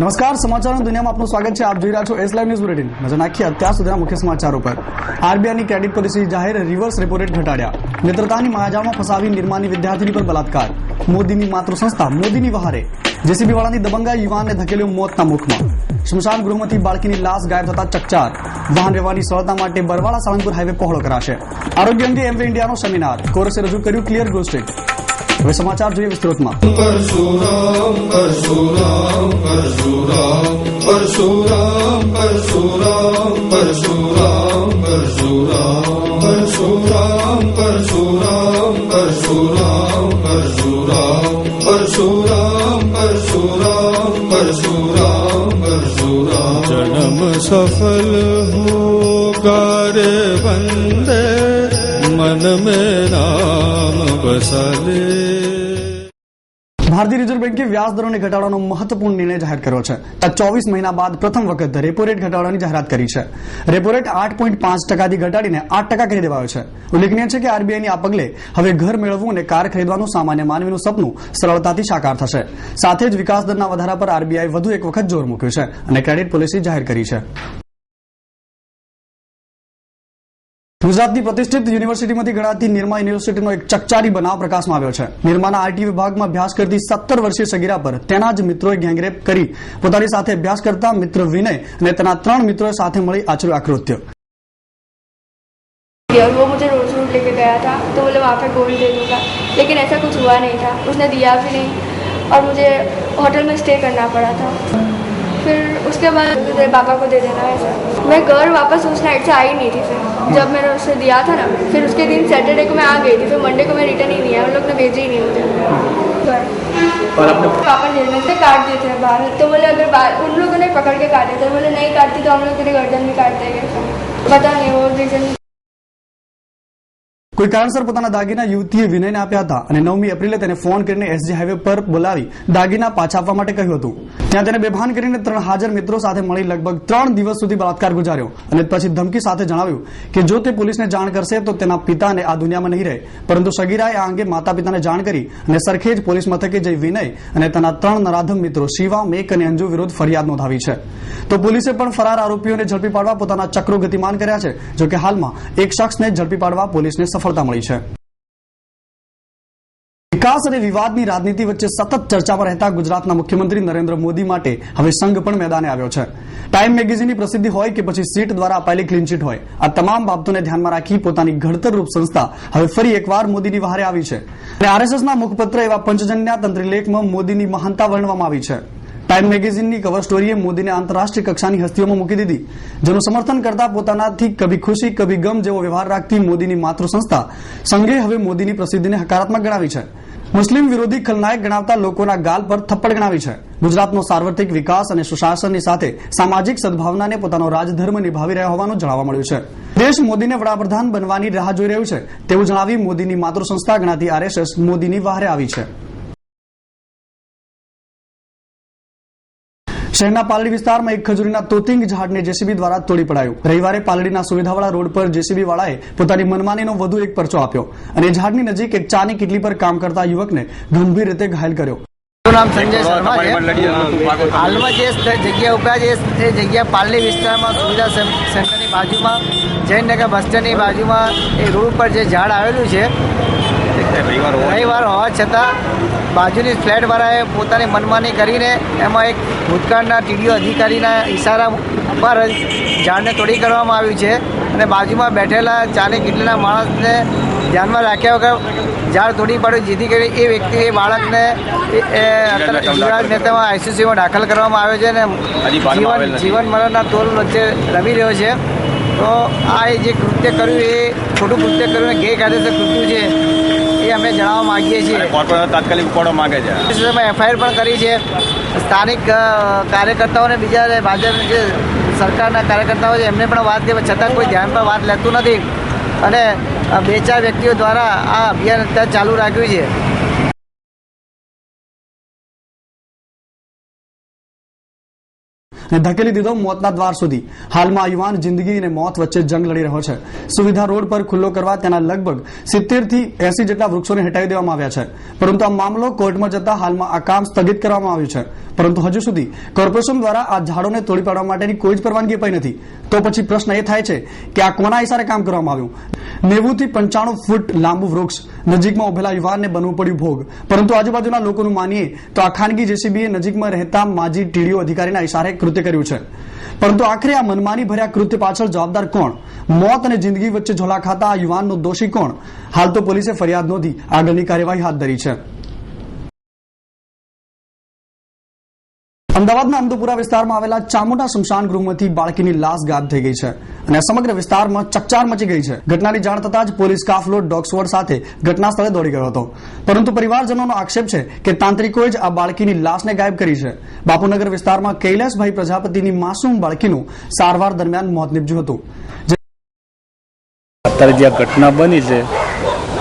નમસ્કાર, સમાચારોની દુનિયામાં આપનું સ્વાગત છે. આપ જોઈ રહ્યા છો એસ લાઈવ ન્યૂઝ બુલેટિન નજર નાખીએ અત્યાર સુધીના મુખ્ય સમાચારો પર. આરબીઆઈની ક્રેડિટ પોલિસી જાહેર રિવર્સ રેપો રેટ ઘટાડ્યા. મિત્રતાની માયાજાળમાં ફસાવી નિર્માની વિદ્યાર્થીની પર બલાત્કાર મોદીની માતૃ સંસ્થા મોદીની વહારે. જેસીબી વાળાની દબંગા યુવાનને ધકેલ્યો મોતના મુખમાં. સ્મશાન ગૃહમાંથી બાળકીની લાશ ગાયબ થતા ચકચાર. વાહન વ્યવહારની સરળતા માટે બરવાળા સાળંગપુર હાઈવે પહોળો કરાશે. આરોગ્ય અંગે એમવે ઇન્ડિયાનો સેમિનાર. કોરસે રજૂ કર્યું ક્લિયર ગ્લો સ્ટેટ હવે સમાચાર જોઈએ વિસ્તૃતમાં. પરશુરામ પરશુરામ પરશુરામ પરશુરામ પરશુરામ પરશુરામ પરશુરામ પરશુરામ પરશુરામ પરશુરામ પરશુરામ પરશુરામ પરશુરામ પરશુરામ પરશુરામ જન્મ સફલ હોગા રે વંદે मन में नाम बसा ले ભારતીય રિઝર્વ બેન્કે વ્યાજ દરોને ઘટાડવાનો મહત્વપૂર્ણ નિર્ણય જાહેર કર્યો છે આ ચોવીસ મહિના બાદ પ્રથમ વખત રેપો રેટ ઘટાડવાની જાહેરાત કરી છે રેપો રેટ આઠ પોઈન્ટ પાંચ ટકાથી ઘટાડીને આઠ ટકા કરી દેવાયો છે ઉલ્લેખનીય છે કે આરબીઆઈની આ પગલે હવે ઘર મેળવવું અને કાર ખરીદવાનું સામાન્ય માનવીનું સપનું સરળતાથી સાકાર થશે સાથે જ વિકાસ દરના વધારા પર આરબીઆઈ વધુ એક વખત જોર મૂક્યું છે અને ક્રેડિટ પોલિસી જાહેર કરી છે ગુજરાતની પ્રતિષ્ઠિત યુનિવર્સિટીમાંથી ગણાતી નિરમા યુનિવર્સિટીનો એક ચકચારી બનાવ પ્રકાશમાં આવ્યો છે નિરમાના આરટી વિભાગમાં અભ્યાસ કરતી સત્તર વર્ષીય સગીરા પર તેના જ મિત્રોએ ગેંગરેપ કરી પોતાની સાથે અભ્યાસ કરતા મિત્ર વિનય અને તેના ત્રણ મિત્રોએ સાથે મળી આચર્યું આ કૃત્ય और वो मुझे रोज रोज लेके गया था तो बोले वहाँ पे गोल्ड दे दूंगा लेकिन ऐसा कुछ हुआ नहीं था उसने दिया भी नहीं और मुझे होटल में स्टे करना पड़ा था फिर उसके बाद मेरे पापा को दे देना ऐसा मैं घर वापस उस नाइट से आई नहीं थी फिर जब मैंने उससे दिया था ना फिर उसके दिन सैटरडे को मैं आ गई थी फिर मंडे को मैं रिटर्न ही नहीं आया उन लोग ने भेजे ही नहीं मुझे घर। और आपने पापा जेल में से काट दिए थे बाहर तो बोले अगर बाहर उन लोगों ने पकड़ के काटे थे बोले नहीं काटती तो हम लोग तेरे गर्दन भी काट देंगे पता नहीं वो रीजन કોઈ કારણસર પોતાના દાગીના યુવતીએ વિનયને આપ્યા હતા અને નવમી એપ્રિલે તેને ફોન કરીને એસજી હાઈવે પર બોલાવી દાગીના પાછા આપવા માટે કહ્યું હતું ત્યાં તેને બેભાન કરીને ત્રણ હાજર મિત્રો સાથે મળી લગભગ ત્રણ દિવસ સુધી બળાત્કાર ગુજાર્યો. અને પછી ધમકી સાથે જણાવ્યું કે જો તે પોલીસને જાણ કરશે તો તેના પિતાને આ દુનિયામાં નહીં રહે. પરંતુ સગીરાએ આ અંગે માતા પિતાને જાણ કરી અને સરખેજ પોલીસ મથકે જઈ વિનય અને તેના ત્રણ નરાધમ મિત્રો શિવા, મેક અને અંજુ વિરુદ્ધ ફરિયાદ નોંધાવી છે. તો પોલીસે પણ ફરાર આરોપીઓને ઝડપી પાડવા પોતાના ચક્રો ગતિમાન કર્યા છે, જોકે હાલમાં એક શખ્સને ઝડપી પાડવા પોલીસને સફળતા મળી છે. વિકાસ અને વિવાદની રાજનીતિ વચ્ચે સતત ચર્ચામાં રહેતા ગુજરાતના મુખ્યમંત્રી નરેન્દ્ર મોદી માટે હવે સંઘ પણ મેદાને આવ્યો છે. ટાઈમ મેગેઝિનની પ્રસિદ્ધિ હોય કે પછી સીટ દ્વારા અપાયેલી ક્લીનચીટ હોય, આ તમામ બાબતોને ધ્યાનમાં રાખી પોતાની ઘડતરરૂપ સંસ્થા હવે ફરી એકવાર મોદીની વહારે આવી છે. અને આરએસએસના મુખપત્ર એવા પંચજન્યા તંત્રીલેખમાં મોદીની મહાનતા વર્ણવામાં આવી છે. ટાઈમ મેગેઝિનની કવર સ્ટોરીએ મોદીને આંતરરાષ્ટ્રીય કક્ષાની હસ્તીઓમાં મૂકી દીધી, જેનું સમર્થન કરતા પોતાનાથી કભી ખુશી, કભી ગમ જેવો વ્યવહાર રાખતી મોદીની માતૃ સંસ્થા સંઘે હવે મોદીની પ્રસિદ્ધિને હકારાત્મક ગણાવી છે. મુસ્લિમ વિરોધી ખલનાયક ગણાવતા લોકોના ગાલ પર થપ્પડ ગણાવી છે. ગુજરાતનો સાર્વત્રિક વિકાસ અને સુશાસનની સાથે સામાજિક સદભાવનાને પોતાનો રાજધર્મ નિભાવી રહ્યા હોવાનું જણાવવા મળ્યું છે. દેશ મોદીને વડાપ્રધાન બનવાની રાહ જોઈ રહ્યું છે. તેવું જણાવી મોદીની માતૃ સંસ્થા ગણાતી આરએસએસ મોદીની વહારે આવી છે. શહેરના પાલડી વિસ્તારમાં એક ખજૂરીના તોતિંગ ઝાડને જેસીબી દ્વારા તોડી પડાયું. રવિવારે પાલડીના સુવિધાવાળા રોડ પર જેસીબી વાળાએ પોતાની મનમાનીનો વધુ એક પરચો આપ્યો અને ઝાડની નજીક એક ચાની કિટલી પર કામ કરતા યુવકને ગંભીર રીતે ઘાયલ કર્યો. નામ સંજય શર્મા છે. હાલમાં જે જગ્યા ઊભા છે તે જગ્યા પાલડી વિસ્તારમાં સુવિધા સેન્ટરની બાજુમાં જૈનનગર બસ સ્ટેન્ડની બાજુમાં એ રોડ ઉપર જે ઝાડ આવેલું છે રવિવાર હોવા છતાં બાજુની ફ્લેટવાળાએ પોતાની મનમાની કરીને એમાં એક ભૂતકાળના ટીડીઓ અધિકારીના ઇશારા પર જ ઝાડને તોડી કરવામાં આવ્યું છે અને બાજુમાં બેઠેલા ચાલી કેટલીના માણસને ધ્યાનમાં રાખ્યા વગર ઝાડ તોડી પાડ્યું જેથી કરી એ વ્યક્તિ એ બાળકને યુવરાજ મહેતામાં આઈસીસીયુમાં દાખલ કરવામાં આવ્યો છે અને જીવન જીવન મરણના તોલ વચ્ચે રમી રહ્યો છે. તો આ એ જે કૃત્ય કર્યું એ ખોટું કૃત્ય કર્યું અને ગેરકાયદેસર કૃત્ય છે. એ અમે જણાવવા માગીએ છીએ. કોર્પોરેટર તાત્કાલિક ઉપાડો માંગે છે? એફઆઈઆર પણ કરી છે. સ્થાનિક કાર્યકર્તાઓને બીજા ભાજપ જે સરકારના કાર્યકર્તાઓ છે એમને પણ વાત દેવા છતાં કોઈ ધ્યાન પર વાત લેતું નથી. અને બે ચાર વ્યક્તિઓ દ્વારા આ અભિયાન અત્યારે ચાલુ રાખ્યું છે. અને ધકેલી દીધો મોતના દ્વાર સુધી. હાલમાં યુવાન જિંદગી અને મોત વચ્ચે જંગ લડી રહ્યો છે. સુવિધા રોડ પર ખુલ્લો કરવા તેના લગભગ સિત્તેરથી એસી જેટલા વૃક્ષોને હટાવી દેવામાં આવ્યા છે. પરંતુ આ મામલો કોર્ટમાં જતા હાલમાં આ કામ સ્થગિત કરવામાં આવ્યું છે. પરંતુ હજુ સુધી કોર્પોરેશન દ્વારા આ ઝાડોને તોડી પાડવા માટેની કોઈ જ પરવાનગી અપાઈ નથી. તો પછી પ્રશ્ન એ થાય છે કે આ કોના ઇશારે કામ કરવામાં આવ્યું? નેવું થી પંચાણું ફૂટ લાંબુ વૃક્ષ નજીકમાં ઉભેલા યુવાનને બનવું પડ્યું ભોગ. પરંતુ આજુબાજુના લોકોનું માનીએ તો આ ખાનગી જેસીબીએ નજીકમાં રહેતા માજી ટીડીઓ અધિકારીના ઇશારે કૃત્ય કર્યું છે. પરંતુ આખરે આ મનમાની ભર્યા કૃત્ય પાછળ જવાબદાર કોણ? મોત અને જિંદગી વચ્ચે ઝોલા ખાતા આ યુવાનનો દોષી કોણ? હાલ તો પોલીસે ફરિયાદ નોંધી આગળની કાર્યવાહી હાથ ધરી છે. અમદાવાદના અમદુપુરા વિસ્તારમાં આવેલા ચામુંડા સ્મશાન ગૃહમાંથી બાળકીની લાશ ગાયબ થઈ ગઈ છે અને સમગ્ર વિસ્તારમાં ચકચાર મચી ગઈ છે. ઘટનાની જાણ થતાં જ પોલીસ કાફલો ડોગ સાથે ઘટના સ્થળે દોડી ગયો હતો. પરંતુ પરિવારજનોનો આક્ષેપ છે કે તાંત્રિકોએ જ આ બાળકીની લાશને ગાયબ કરી છે. બાપુનગર વિસ્તારમાં કૈલાસભાઈ પ્રજાપતિની માસૂમ બાળકીનું સારવાર દરમિયાન મોત નીપજ્યું હતું. અત્યારે જે ઘટના બની છે,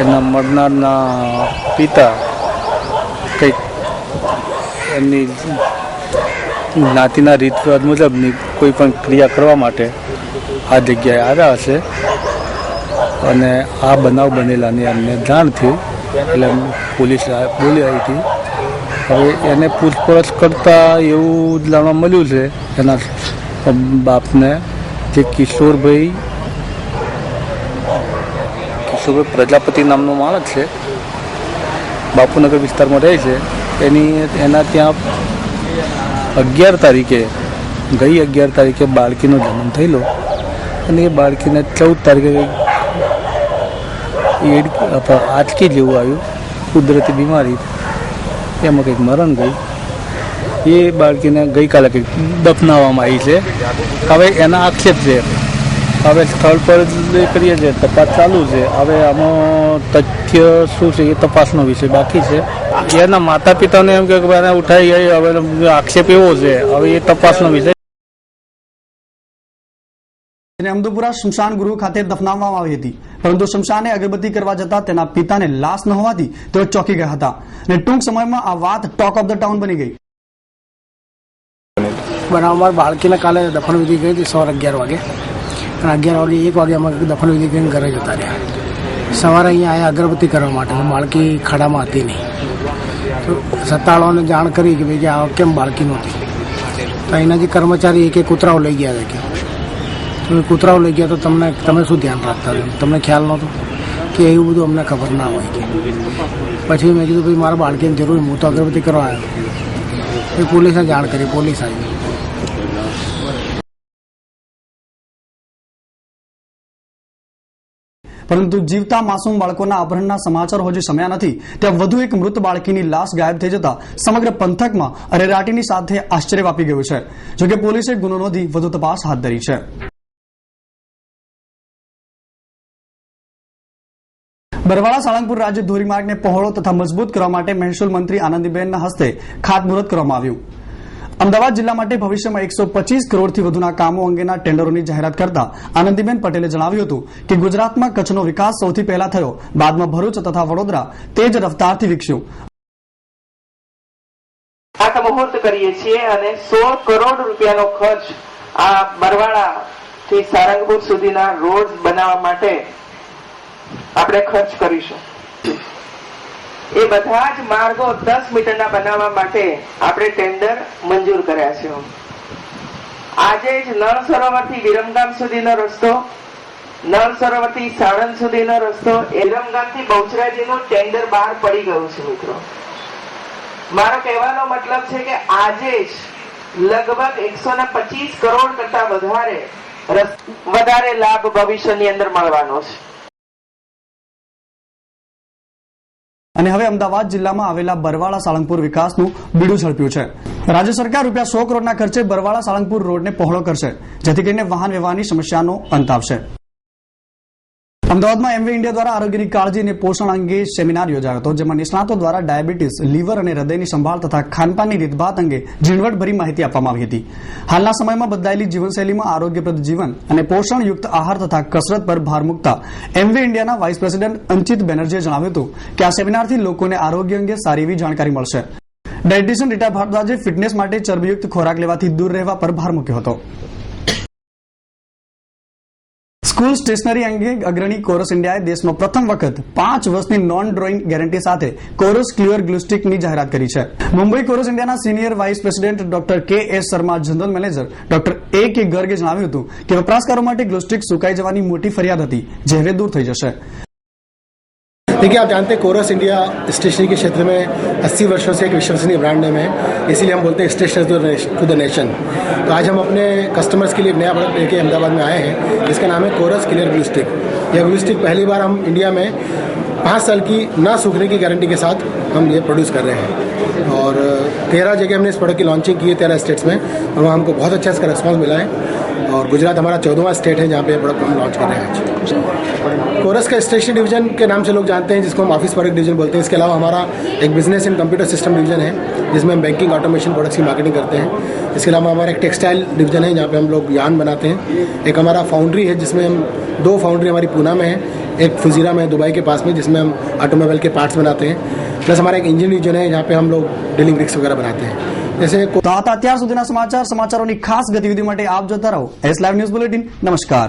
એના મરનારના પિતા કંઈક એમની જ્ઞાતિના રીતરિવાજ મુજબની કોઈ પણ ક્રિયા કરવા માટે આ જગ્યાએ આવ્યા હશે. અને આ બનાવ બનેલાની અમને જાણ થઈ. એટલે પોલીસ બોલી આવી હતી. હવે એને પૂછપરછ કરતાં એવું જાણવા મળ્યું છે. એના બાપને જે કિશોરભાઈ કિશોરભાઈ પ્રજાપતિ નામનો માણસ છે. બાપુનગર વિસ્તારમાં રહે છે. એની એના ત્યાં અગિયાર તારીખે, ગઈ અગિયાર તારીખે બાળકીનો જન્મ થયેલો. અને એ બાળકીને ચૌદ તારીખે એડ આંચકી જેવું આવ્યું, કુદરતી બીમારી. એમાં કંઈક મરણ ગયું. એ બાળકીને ગઈકાલે કંઈક દફનાવવામાં આવી છે. હવે એના આક્ષેપ છે. હવે સ્થળ પર જે કરીએ છીએ તપાસ ચાલુ છે. હવે આમાં તથ્ય શું છે એ તપાસનો વિષય બાકી છે. એના માતા પિતાને એમ કે ભાઈ એને ઉઠાઈ ગઈ હવે આક્ષેપ એવો છે. હવે એ તપાસનો વિષય તેને અમદુપુરા સ્મશાન ગૃહ ખાતે દફનાવવામાં આવી હતી. પરંતુ સ્મશાને અગરબત્તી કરવા જતા તેના પિતાને લાશ ન હોવાથી તેઓ ચોંકી ગયા હતા અને ટૂંક સમયમાં આ વાત ટોક ઓફ ધ ટાઉન બની ગઈ. બનાવમાં બાળકીને કાલે દફન વિધિ ગઈ હતી સવાર અગિયાર વાગે. અને અગિયાર વાગે એક વાગે અમે દફનવિધિ કરીને ઘરે જતા રહ્યા. સવારે અહીંયા આવ્યા અગરબત્તી કરવા માટે. બાળકી ખાડામાં હતી નહીં. તો સત્તાવાળાઓને જાણ કરી કે ભાઈ કે આ કેમ બાળકી નહોતી? તો અહીંના જે કર્મચારી એક એક કૂતરાઓ લઈ ગયા હતા કે કૂતરાઓ લઈ ગયા તો તમને, તમે શું ધ્યાન રાખતા હતા? તમને ખ્યાલ નહોતો કે એવું બધું અમને ખબર ના હોય કે. પછી મેં કીધું, ભાઈ, મારા બાળકીની જરૂર હું તો અગરબત્તી કરવા આવ્યો. પોલીસને જાણ કરી, પોલીસ આવી. પરંતુ જીવતા માસૂમ બાળકોના અપહરણના સમાચાર હજુ સમયા નથી. ત્યાં વધુ એક મૃત બાળકીની લાશ ગાયબ થઈ જતા સમગ્ર પંથકમાં અરેરાટીની સાથે આશ્ચર્ય વાપી ગયું છે. જોકે પોલીસે ગુનો નોંધી વધુ તપાસ હાથ ધરી છે. બરવાળા સાળંગપુર રાજ્ય ધોરીમાર્ગને પહોળો તથા મજબૂત કરવા માટે મહેસૂલ મંત્રી આનંદીબેનના હસ્તે ખાતમુહૂર્ત કરવામાં આવ્યું. અમદાવાદ જિલ્લા માટે ભવિષ્યમાં એકસો પચીસ કરોડથી વધુના કામો અંગેના ટેન્ડરોની જાહેરાત કરતા આનંદીબેન પટેલે જણાવ્યું હતું કે ગુજરાતમાં કચ્છનો વિકાસ સૌથી પહેલા થયો. બાદમાં ભરૂચ તથા વડોદરા તેજ રફતારથી વિકસ્યું. આ કરીએ છીએ અને સોળ કરોડ રૂપિયાનો ખર્ચ આ બરવાળા થી સારંગપુર સુધીના રોડ બનાવવા માટે આપણે ખર્ચ કરીશું. એ બધા જ માર્ગો દસ મીટરના બનાવવા માટે આપણે ટેન્ડર મંજૂર કર્યા છે. આજે જ નળ સરોવરથી વિરમગામ સુધીનો રસ્તો નળ સરોવરથી સાણંદ સુધીનો રસ્તો વિરમગામથી બહુચરાજીનું ટેન્ડર બહાર પડી ગયું છે મિત્રો. મારો કહેવાનો મતલબ છે કે આજે જ લગભગ એકસો ને પચીસ કરોડ કરતા વધારે વધારે લાભ ભવિષ્યની અંદર મળવાનો છે. અને હવે અમદાવાદ જિલ્લામાં આવેલા બરવાળા સાળંગપુર વિકાસનું બીડું ઝડપ્યું છે. રાજ્ય સરકાર રૂપિયા સો કરોડના ખર્ચે બરવાળા સાળંગપુર રોડને પહોળો કરશે, જેથી કરીને વાહન વ્યવહારની સમસ્યાનો અંત આવશે. અમદાવાદમાં એમવી ઇન્ડિયા દ્વારા આરોગ્યની કાળજી અને પોષણ અંગે સેમિનાર યોજાયો હતો, જેમાં નિષ્ણાતો દ્વારા ડાયાબિટીસ, લીવર અને હૃદયની સંભાળ તથા ખાનપાનની રીતભાત અંગે ઝીણવટભરી માહિતી આપવામાં આવી હતી. હાલના સમયમાં બદલાયેલી જીવનશૈલીમાં આરોગ્યપ્રદ જીવન અને પોષણયુક્ત આહાર તથા કસરત પર ભાર મૂકતા એમવી ઇન્ડિયાના વાઇસ પ્રેસિડેન્ટ અંચિત બેનર્જીએ જણાવ્યું હતું કે આ સેમિનારથી લોકોને આરોગ્ય અંગે સારી એવી જાણકારી મળશે. ડાયટિશિયન રીટા ભારદ્વાજે ફિટનેસ માટે ચરબીયુક્ત ખોરાક લેવાથી દૂર રહેવા પર ભાર મૂક્યો હતો. સ્કૂલ સ્ટેશનરી અંગે અગ્રણી કોરસ ઇન્ડિયાએ દેશમાં પ્રથમ વખત પાંચ વર્ષની નોન ડ્રોઈંગ ગેરંટી સાથે કોરસ ક્લિયર ગ્લુસ્ટિકની જાહેરાત કરી છે. મુંબઈ કોરસ ઇન્ડિયાના senior vice president doctor K S Sharma general manager doctor A K ગર્ગે જણાવ્યું હતું કે વપરાશકારો માટે ગ્લુસ્ટિક સુકાઈ જવાની મોટી ફરિયાદ હતી, જે હવે દૂર થઈ જશે. देखिए, आप जानते हैं कोरस इंडिया स्टेशनरी के क्षेत्र में 80 वर्षों से एक विश्वसनीय ब्रांड नेम है। इसीलिए हम बोलते हैं स्टेशनर टू द नेशन। तो आज हम अपने कस्टमर्स के लिए नया प्रोडक्ट लेके अहमदाबाद में आए हैं। जिसका नाम है कोरस क्लियर ग्लू स्टिक यह ग्लू स्टिक पहली बार हम इंडिया में पाँच साल की ना सूखने की गारंटी के साथ हम ये प्रोड्यूस कर रहे हैं। और, तेरह जगह हमने इस प्रोडक्ट की लॉन्चिंग की है तेरह स्टेट्स में। और वहाँ हमको बहुत अच्छा इसका रिस्पॉन्स मिला है। और गुजरात हमारा चौदहवा स्टेट है जहाँ पे प्रोडक्ट हम लॉन्च कर रहे हैं आज। कोरस का स्टेशन डिवीज़न के नाम से लोग जानते हैं, जिसको हम ऑफ़िस प्रोडक्ट डिवीज़न बोलते हैं। इसके अलावा हमारा एक business and computer system division है, जिसमें हम बैंकिंग ऑटोमेशन प्रोडक्ट्स की मार्केटिंग करते हैं। इसके अलावा हमारा एक टेक्सटाइल डिवीज़न है, जहाँ पे हम लोग यान बनाते हैं। एक हमारा फाउंड्री है, जिसमें हम दो फाउंड्री हमारी पूना में है, एक फुजीरा में, दुबई के पास में, जिसमें हम ऑटोमोबाइल के पार्ट्स बनाते हैं। प्लस हमारा एक इंजन डिवीज़न है, जहाँ पे हम लोग डीलिंग ब्रिक्स वगैरह बनाते हैं। તો હતા અત્યાર સુધીના સમાચાર, સમાચારોની ખાસ ગતિવિધિ માટે આપ જોતા રહો. એસ લાઈવ ન્યૂઝ બુલેટિન નમસ્કાર.